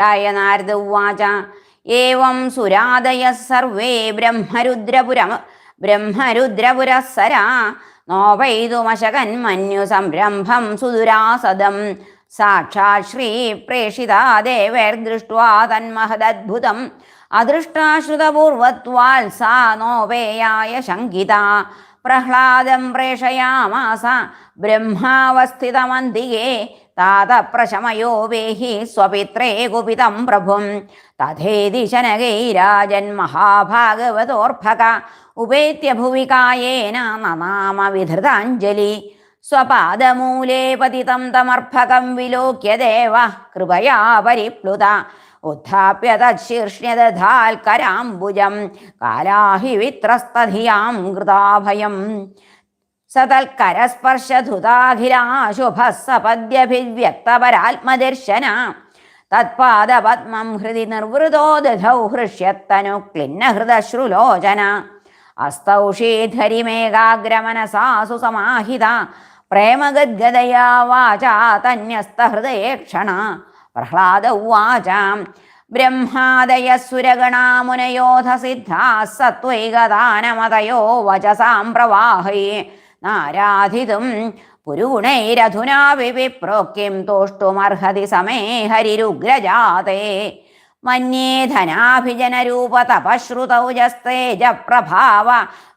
ായ നാരദ ഉവാച. ഏവം സുരാദയ സർവേ ബ്രഹ്മരുദ്രപുര ബ്രഹ്മരുദ്രപുരസരാ. നോപൈതുമശകൻ മന്യു സംരംഭം സുദുരാസദം. സാക്ഷാത് ശ്രീ പ്രേഷിതാ ദേവേർദൃഷ്ട്വാ തന്മഹദദ്ഭുതം അദൃഷ്ടാശ്രുതപൂർവത്വാൽ സാ നോവേയായ ശങ്കിത പ്രഹ്ലാദം പ്രേഷയാമാസ ബ്രഹ്മാവസ്ഥിതമന്തികേ താതപ്രശമയോ വേഹി സ്വപിത്രേ കുപിതം പ്രഭും. തഥേതി ശനകൈരാജൻ മഹാഭാഗവതോർഭക ഉപേത്യ ഭുവികായേന നനാമ വിധൃതാഞ്ജലി സ്വപാദമൂലേ പതിതം തമർഭകം വിലോക്യ ദേവ കൃപയാ പരിപ്ലുത. ഉത്ഥാപ്യ തശീർഷ്ണ്യദധാൽ കരാംബുജം കാലാഹി വിത്രസ്തധിയാം കൃതാഭയം. സതൽക്കരസ്പർശധുതാഖിലാശുഭ സപദ്യഭിവ്യക്തപരാത്മദർശന തത്പാദപത്മം ഹൃദി നിർവൃതോ ദധൗ ഹൃഷ്യത്തനു ക്ലിന്നഹൃദശ്രുലോചന. അസ്തൗഷീധരിമേകാഗ്രമനസാസു സമാഹിത. പ്രേമഗദ്ഗതയാ വാചാ തന്യസ്തഹൃദയേക്ഷണ പ്രഹ്ലാദ ഉവാച ബ്രഹ്മാദയസുരഗണാമുനയോധ സിദ്ധാ സത്വൈകദാനമതയോ വചസാം പ്രവാഹേ നാരാധിതും പുരുഗുണൈരധുനാ വിപ്രോക്യം തോഷ്ടുമർഹതി സമേ ഹരിരുഗ്രജാതേ. മന്യേ ധനാഭിജനരൂപ തപശ്രുതൗജസ്തേജ പ്രഭാവ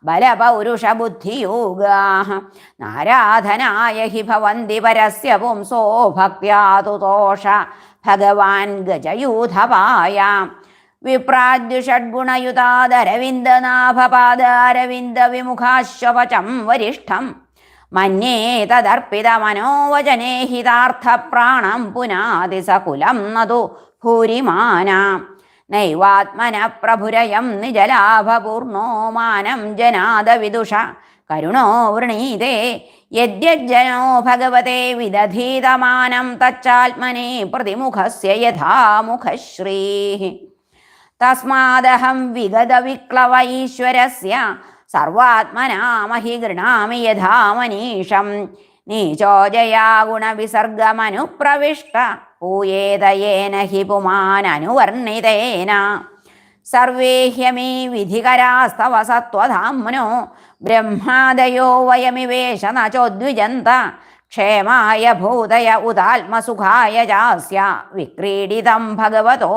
ബലപൗരുഷബുദ്ധിയോഗാ നാരാധനായ ഹി ഭവന്തി പരസ്യ പുംസോ ഭക്യാതുതോഷ ഭഗവാൻ ഗജയൂഥപായ വിപ്രാദ്യുഷഡ്ഗുണയുതാദരവിന്ദനാഭപാദാരവിന്ദ വിമുഖാശ്വപചം വരിഷ്ഠം മന്യേ തദർപ്പിതമനോവചനേ ഹിതാർത്ഥപ്രാണം പുനാതി സകുലം നതു ഭൂരിമാന നൈവാത്മന പ്രഭുരയം നിജലാഭപൂർണോ മാനം ജനാദവിദുഷ. കരുണോ വൃണീതേ യദ്യജ്ജനോ ഭഗവത്തെ വിദധീതമാനം തച്ചാത്മനെ പ്രതിമുഖസ്യ യഥാമുഖശ്രീ. തസ്മാദഹം വിഗതവിക്ലവ ഈശ്വരസ്യ സർവാത്മനാമഹി ഗൃണാമി യഥാ മനീഷം നീചോജയാ ഗുണവിസർഗമനുപ്രവിഷ്ട പൂയേതയേന ഹി പുമാനനുവർണിതേന. സർവേ ഹ്യമീ വിധികരാസ്തവ സത്വധാമ്നോ. ബ്രഹ്മാദയോ വയമിവേശ ന ചോദ്വിജന്ത. ക്ഷേമായ ഭൂതയ ഉദാത്മസുഖായ ജാസ്യ. വിക്രീഡിതം ഭഗവതോ.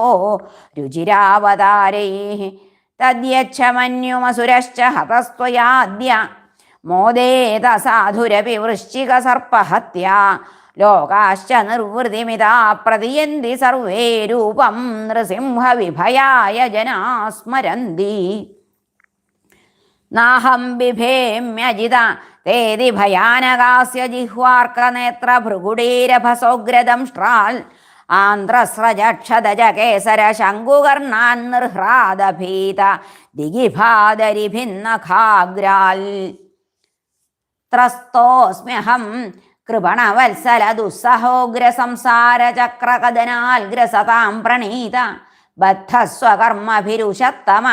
രുചിരാവതാരൈ. തദ്യച്ഛമന്യുമസുരശ്ച ഹതസ്ത്വയാദ്യ. മോദേത സാധുരപി വൃശ്ചിക സർപ്പഹത്യ ലോകാശ്ച നിർവൃതിമിതാ പ്രതിയന്തി സർവേ രൂപം നൃസിംഹ വിഭയായ ജനാ സ്മരന്തി നാഹം ബിഭേമ്യജിത തേതി ഭയാനകാസ്യ ജിഹ്വാർക്കനേത്ര ഭൃഗുടീരഭസോഗ്രദംഷ്ട്രാൽ ആന്ധ്രസ്രജക്ഷതജ കേസര ശങ്കുകർണാൻ നിർഹ്രാദഭീത ദിഗിഭാദരിഭിന്നഖാഗ്രാൽ ത്രസ്തോസ്മ്യഹം കൃപണവത്സല ഗ്രസതാം പ്രണീത ബദ്ധസ്വകർമ്മഭിരുഷത്തമ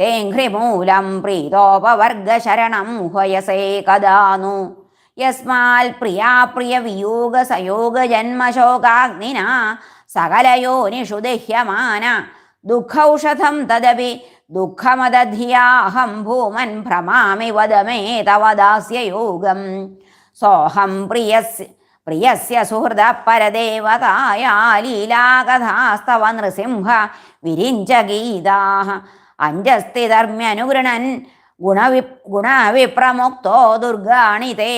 തേഘ്രിമൂലം പ്രീതോപവർഗശരണം ഹയസേ കദാനു യസ്മാൽ പ്രിയാപ്രിയ വിയോഗ സയോഗ ജന്മശോകാഗ്നിന സകലയോനിഷു ദഹ്യമാന ദുഃഖൌഷധം തദപി ദുഃഖമദധിയാഹം ഭൂമൻ ഭ്രമാമി വദമേ തവ ദാസ്യയോഗം സോഹം പ്രിയസ് പ്രിയസ്യ സുഹൃദ പരദേവതായ ലീലാകഥാസ്തവ നൃസിംഹ വിരിഞ്ച ഗീതാ അഞ്ജസ്ഥിതർമ്മ്യനുഗൃണൻ ഗുണവി ഗുണവിപ്രമുക്തോ ദുർഗാണി തേ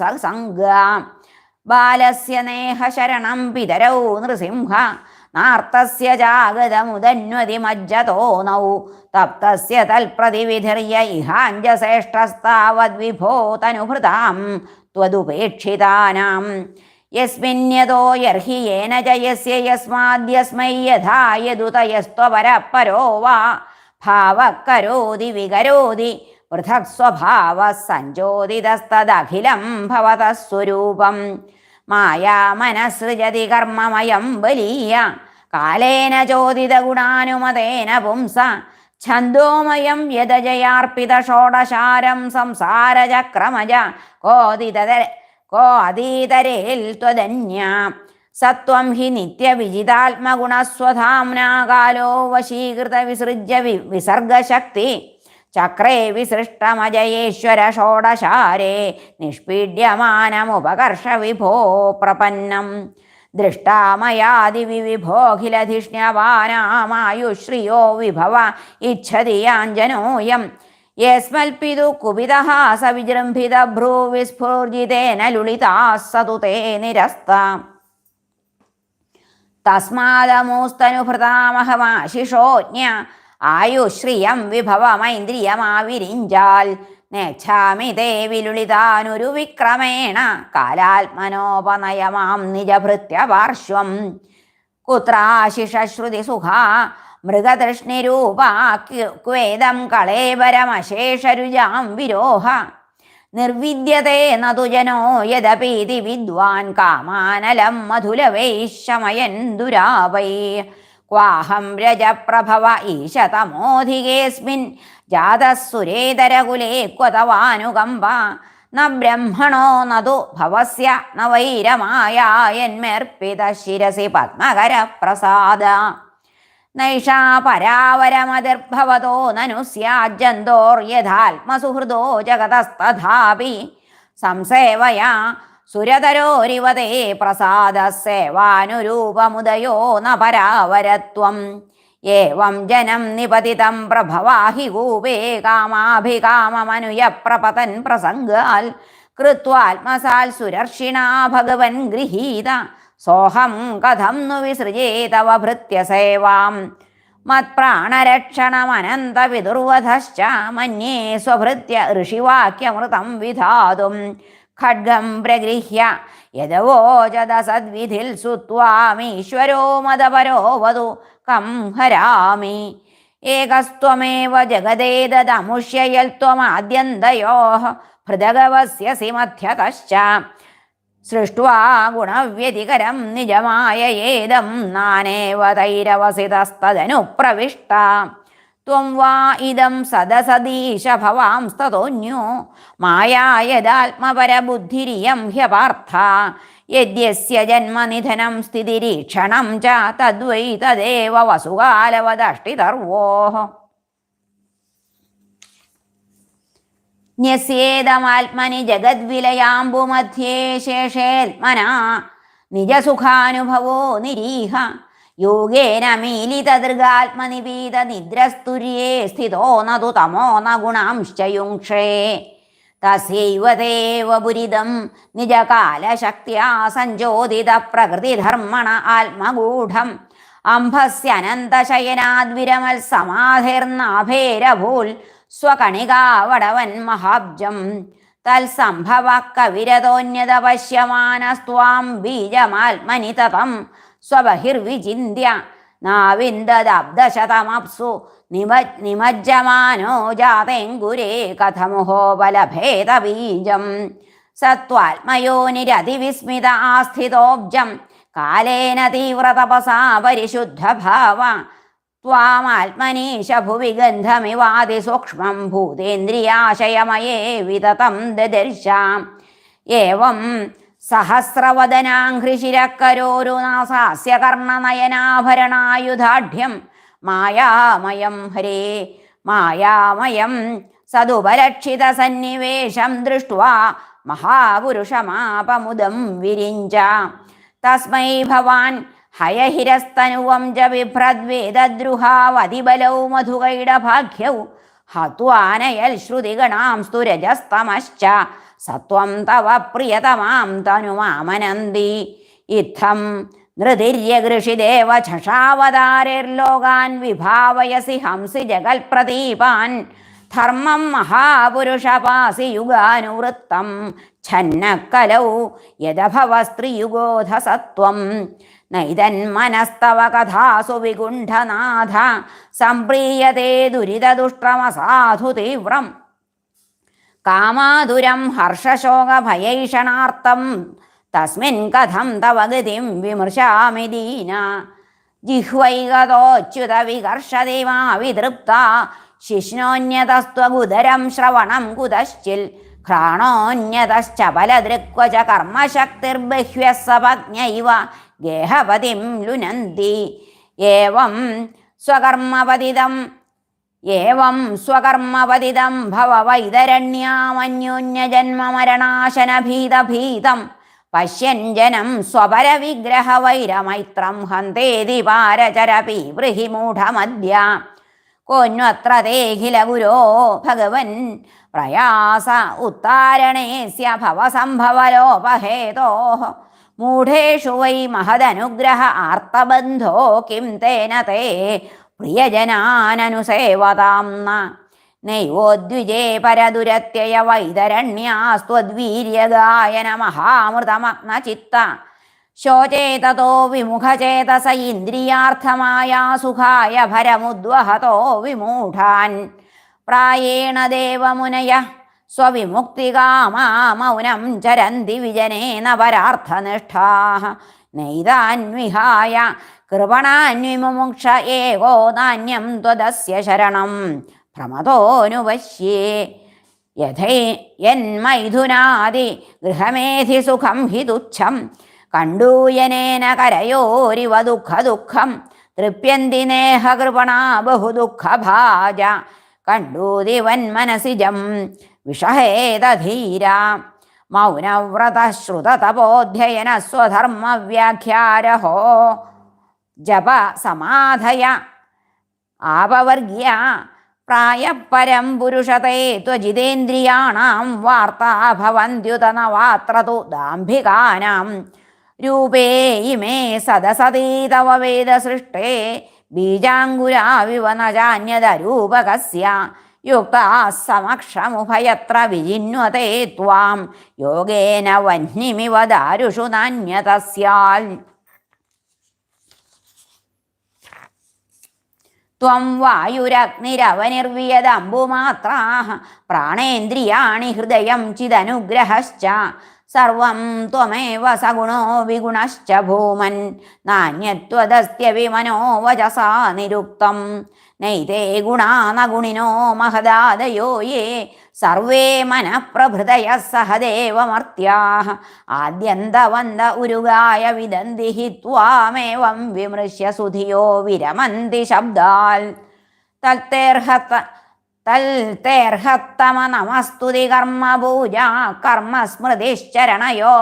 സസംഗാം ബാലസ്യ ബാലസ്യ നേഹശരണം പിതരൗ നൃസിംഹ നാർത്തസ്യ ജാഗതമുദന്വതി മജ്ജതോ നൗ തപ്തസ്യ തൽപ്രതിവിധിർയ ഇഹാഞ്ജശ്രേഷ്ഠസ്താവദ്വിഭോ തനുഭൃതാം ത്വതുപേക്ഷിതാനാം യസ്മിന്യതോ യർഹി യേന ജയസ്യ യസ്മാദ്യസ്മൈ യഥാ യദുതയസ്ത്വപരപ്പരോ വാ. ഭാവക്കരോതി വികരോതി പൃഥക് സ്വഭാവ സഞ്ചോദിതസ്തദഖിലം ഭവതഃ സ്വരൂപം മായാമനസൃജതി കർമ്മമയം ബലീയ. കാലേന ചോദിത ഗുണാനുമതേന പുംസ. ഛന്ദോമയം യദജയാർപ്പിത ഷോഡശാരം സംസാരചക്രമജ കോതിത കോ അതീതരേൽ ത്വധന്യ. സത്വം ഹി നിത്യവിജിതാത്മഗുണസ്വധാംനാകാലോ വശീകൃത വിസൃജ്യ വിസർഗശക്തി. ചക്രേ വിസൃഷ്ടമജയേശ്വര ഷോഡശാരേ നിഷ്പീഡ്യമാനമുപകർഷ വിഭോ പ്രപന്നം. ദൃഷ്ടാമയാദിവിഭോഖിലധിഷ്ണ്യവാനാമായുശ്രിയോ വിഭവ ഇച്ഛതി യാഞ്ജനോയം. യസ്മൽപിതു കുപിതഃ സ വിജൃംഭിത ഭ്രൂവിസ്ഫൂർജിതേന ലുളിതാ സതു തേ നിരസ്ത. തസ്മാദമൂസ്തനുഭൃതാമഹമാശിഷോജ്ഞ ആയുശ്രിയം വിഭവമൈന്ദ്രിയമാവിരിഞ്ചാൽ. നേച്ഛാമി ദേവിലുളിതാനൊരു വിക്രമേണ. കാലാത്മനോപനയമാം നിജഭൃത്യപാർശ്വം കുത്രാശിഷശ്രുതി സുഖ. മൃഗതൃഷ്ണിരൂപ. ക്വേദം കളേബരമശേഷരുജാം വിരോഹ. നിർവിദ്യതേ നതുജനോ യദപീതി വിദ്വാൻ കാമാനലം മധുലവൈശമയൻ ദുരാവൈ ക്വാഹം രജപ്രഭവ ഈശതമോധികേസ്മിൻ ജാതസുരേതരകുലേ ക്വതവാനുകമ്പ. ന ബ്രഹ്മണോ നതു ഭവസ്യ ന വൈരമായായന്മർപ്പിത ശിരസി പത്മകര പ്രസാദ നൈഷാ പരാവരമതിർഭവതോ നനു സ്യാജ്ജന്തോർയഥാത്മസുഹൃദോ ജഗതസ്തഥാപി. സംസേവയാ സുരതരോരിവതേ പ്രസാദ സേവാനുരൂപമുദയോ നപരാവരത്വം. ഏവം ജനം നിപതിതം പ്രഭവാഹി ഗൂപേ കാമാഭികാമനുയ പ്രപതൻ പ്രസംഗാൽ കൃത്വാത്മസാൽ സുരർഷിണാ ഭഗവൻ ഗൃഹീത. സോഹം കഥം നു വിസൃജേ തവ ഭൃത്യസേവാം. മത്പ്രാണരക്ഷണമനന്തവിദുർവധശ്ച മന്യേ സ്വഭൃത്യ ഋഷിവാക്യമൃതം വിധാതും. ഖഡ്ഗം പ്രഗൃഹ്യ. യദവോചത സദ്വിധിൽ സുത്വാമീശ്വരോ മതപരോ വധു കം ഹരാമി. ഏകസ്ത്വമേവ ജഗദേതമുഷ്യയൽത്വമാദ്യന്തയോ ഹൃദഗവസ്യസി മധ്യതശ്ച സൃഷ്ട്വാ ഗുണവ്യതികരം നിജമായ ഏതം നാനേവ തൈരവസിതസ്തദനു പ്രവിഷ്ട ത്വം വാ ഇതം സദസദീശ ഭവാംസ്തതോന്യോ മായാത്മപരബുദ്ധിരിയം ഹ്യപാർത്ഥ. യദ്യസ്യ ജന്മനിധനം സ്ഥിതിരീക്ഷണം ച തദ്വൈ തദേവ വസുകാലവദഷ്ടിതർവോ ന്യസ്യേതമാത്മനി ജഗദ്വിലയാംബുമധ്യേ ശേഷേത്മന. നിജസുഖാനുഭവോ നിരീഹ. യോഗേന മീലിതദൃഗാത്മനിപീത നിദ്രസ്തുര്യേ സ്ഥിതോ നതു തമോ ന ഗുണാംശയുക്ഷേ തസൈവദേവപുരിതം നിജകാലശക്തിയാ സഞ്ചോദിത പ്രകൃതിധർമ്മണ ആത്മഗൂഢം. അംഭസ്യനന്തശയനാദ്വിരമൽ സമാധിർനാഭേരഭൂൽ സ്വകണികാവടവൻ മഹാബ്ജം. തത്സംഭവ കവിരതോന്യത പശ്യമാനസ്ത്വാം ബീജമാത്മനി തതം സ്വബഹിർവിചിന്യ നാവിന്ദദബ്ദശതമപ്സു നിമ നിമജ്ജമാനോ ജാതെങ്കുരേ കഥമുഹോ ബലഭേദബീജം സത്വാത്മയോനിരതിവിസ്മിത ആസ്ഥിതോബ്ജം കാലേന തീവ്രതപസാ പരിശുദ്ധഭാവ ത്വാമാത്മനീശ ഭുവി ഗന്ധമിവാതി സൂക്ഷ്മം ഭൂതേന്ദ്രിയാശയമയേ വിതതം ദദർശാം. ഏവം സഹസ്രവദനാഘ്രിശിരക്കരോരു നാസാസ്യകർണനയനാഭരണായുധാഢ്യം മായാമയം ഹരേ മായാമയം. സതുപലക്ഷിത സന്നിവേശം ദൃഷ്ട്വാ മഹാപുരുഷമാപമുദം വിരിഞ്ച. തസ്മൈ ഭവാൻ ഹയഹിരസ്തനുവം ച ബിഭ്രദ്വേദ്രുഹാവതിബലൗ മധുകൈടഭാഗ്യൗ ഹത്വാനയൽ ശ്രുതിഗണാം സ്തുരജസ്തമശ്ച. സത്വം തവ പ്രിയതമാം തനുമാമനന്തി ഇത്തം നൃതിര്യഗൃഷിദേവ ഛഷാവതാരിർലോകാൻ വിഭാവയസി ഹംസി ജഗൽപ്രദീപാൻ. ധർമ്മം മഹാപുരുഷപാസി യുഗാനുവൃത്തം ഛന്നക്കലൗ യദഭവ സ്ത്രീയുഗോധ സത്വം നൈതന്മനസ്തവ കഥാസു വിഗുണ്ഠനാഥ സംപ്രീയതേ ദുരിതദുഷ്ട്രമസാധു തീവ്രം. കാമാതുരം ഹർഷശോകഭയൈഷണാർത്ഥം. തസ്മിൻ കഥം തവ ഗതിം വിമർശാമി ദീന. ജിഹ്വൈകതോച്യുത വികർഷതിമാ വിതൃപ്ത. ശിഷ്ണോന്യതസ്ത്വഗുദരം ശ്രവണം കുതശ്ചിൽ. ഘ്രാണോന്യതശ്ച ബലദൃക്വച കർമ്മശക്തിർബഹ്യസപജ്ഞൈവ ഗേഹപതിം ലുനന്തി. ഏവം സ്വകർമ്മപതിതം ഏവം സ്വകർമ്മപതിതം ഭവ വൈതരണ്യാമന്യോന്യജന്മമരണാശനഭീതഭീതം പശ്യൻ ജനം സ്വപരവിഗ്രഹവൈരമൈത്രം ഹന്തേതി പാരചരപി ബൃഹിമൂഢമദ്യ കോന്വത്ര തേഖില ഗുരോ ഭഗവൻ പ്രയാസ ഉത്താരണേസ്യ ഭവസംഭവലോപഹേതോ. മൂഢേഷു വൈ മഹദനുഗ്രഹ ആർത്തബന്ധോ കിം തേന തേ പ്രിയജനാനനുസേവതാം ന. നൈവോദ്വിജേ പരദുരത്യയ വൈതരണ്യാസ്ത്വദ്വീര്യഗായന മഹാമൃതമഗ്നചിത്ത. ശോചേതോ വിമുഖചേതസ ഇന്ദ്രിയാർത്ഥമായ സുഖായ ഭരമുദ്വഹതോ വിമൂഢാൻ. പ്രായേണ ദേവമുനയ സ്വവിമുക്തികാമാ മൗനം ചരന്തി വിജനേന പരാർത്ഥനിഷ്ഠാ നൈതാൻവിഹായ കൃപണാന്വിമുമുക്ഷ ഏകോ നാന്യം ത്വദസ്യ ശരണം. ഭ്രമതോനുവശ്യേ യഥൈ യന്മൈഥുനാദി ഗൃഹമേധി സുഖം ഹി തുച്ഛം. കണ്ടൂയനേന കരയോരിവ ദുഃഖ ദുഃഖം തൃപ്യന്തി നേഹ നേഹകൃപണ ബഹുദുഃഖഭാജ. കണ്ടൂതിവൻ മനസിജം വിഷഹേതധീര. മൗനവ്രതശ്രുതതപോധ്യയന സ്വധർമ്മവ്യാഖ്യാരഹോ. ജപ സമാധയ ആപവർഗ്യ. പ്രായപരം പുരുഷത്തെ ത്വജിതേന്ദ്രിയാണാം വാർത്താ ഭവന്ത്യുതനവാത്ര തു ദാംഭികാനാം. രൂപേ ഇമേ സദസതീ തവ വേദസൃഷ്ടേ. ബീജാങ്കുരാവിവ ന ജാന്യതരൂപകസ്യ യുക്താ സമക്ഷമുഭയത്ര വിജിന്വത്തെ ത്വാം യോഗേന വഹ്നിമിവ ദാരുഷു നാന്യതസ്യാൽ. ത്വം വായുരഗ്നിരവനിർവിയദംബുമാത്രാ പ്രാണേന്ദ്രിയാണി ഹൃദയം ചിദനുഗ്രഹശ്ച സർവം ത്വമേവ സഗുണോ വിഗുണശ്ച ഭൂമൻ. നാന്യത്വദസ്ത്യവിമനോ വചസാ നിരുക്തം. നൈതേ ഗുണാനഗുണിനോ മഹദാദയോ യേ. Survey മനഃപ്രഭൃതയ സഹദേവമർത്യാ ആദ്യന്തവന്ത ഉരുകായ വിദന്തി he ത്വാമേവം വിമൃശ്യ സുധിയോ വിരമന്തി ശബ്ദാൽ. തൽത്തേർഹത്ത തൽത്തേർഹത്തമ നമസ്തുതി കർമ്മപൂജ കർമ്മസ്മൃതിശ്ചരണയോ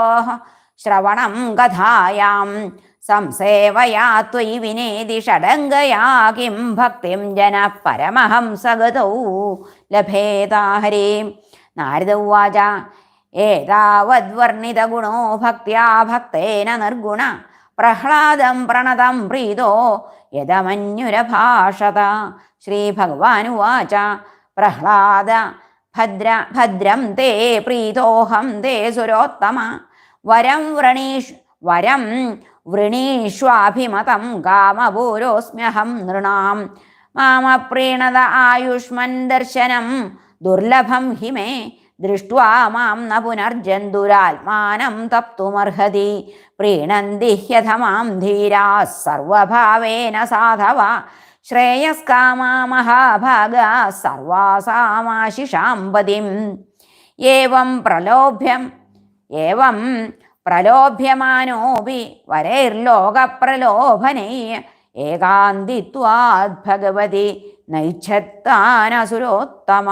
ശ്രവണം കഥായാം സംസേവയാ ത്വയി വിനേതി ഷഡംഗയാ കിം ഭക്തിം ജന പരമഹംസഗതൗ ലഭേതാഹരീം. ഹരേ നാരദ ഉവാച ഏതാവദ്വർണിതഗുണോ ഭക്ത്യാ ഭക്തേന നിർഗുണ? പ്രഹ്ലാദം പ്രണതം പ്രീതോ യദമന്യുരഭാഷത? ശ്രീഭഗവാനുവാച പ്രഹ്ലാദ ഭദ്ര ഭദ്രം തേ പ്രീതോഹം തേ സുരോത്തമ. വരം വ്രണീഷ് വരം വൃണീഷ്വാഭിമതം കാമപൂരോസ്മ്യഹം നൃണാം. മാമപ്രീണത ആയുഷ്മൻ ദർശനം ദുർലഭം ഹിമേ ദൃഷ്ട്വാ മാം ന പുനർജന്തുരാത്മാനം തപ്തുമർഹതി. പ്രീണന്തി ഹ്യഥമാം ധീരാ സർവഭാവേന സാധവ. ശ്രേയസ്കാമാ സർവാസാമാശിഷാം പതിം പ്രലോഭ്യം പ്രലോഭ്യമാനോപി വരൈർലോകപ്രലോഭനൈ ഏകാന്തിത്വാദ് ഭഗവതി നൈച്ഛത്താനസുരോത്തമ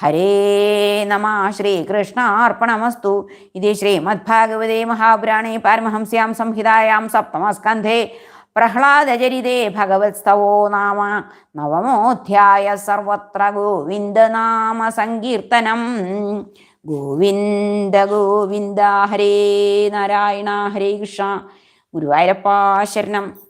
ഹരേ നമ. ശ്രീകൃഷ്ണാർപ്പണമസ്തു. ഇത് ശ്രീമദ്ഭാഗവതേ മഹാപുരാണേ പാരമഹംസ്യാം സംഹിതായാം സപ്തമസ്കന്ധേ പ്രഹ്ലാദചരിതേ ഭഗവത്സ്തവോ നാമ. നവമോധ്യായ സർവത്ര ഗോവിന്ദനാമ സങ്കീർത്തനം. ഗോവിന്ദ ഗോവിന്ദ ഹരേ നാരായണ ഹരേ കൃഷ്ണ. ഗുരുവായൂരപ്പ ശരണം.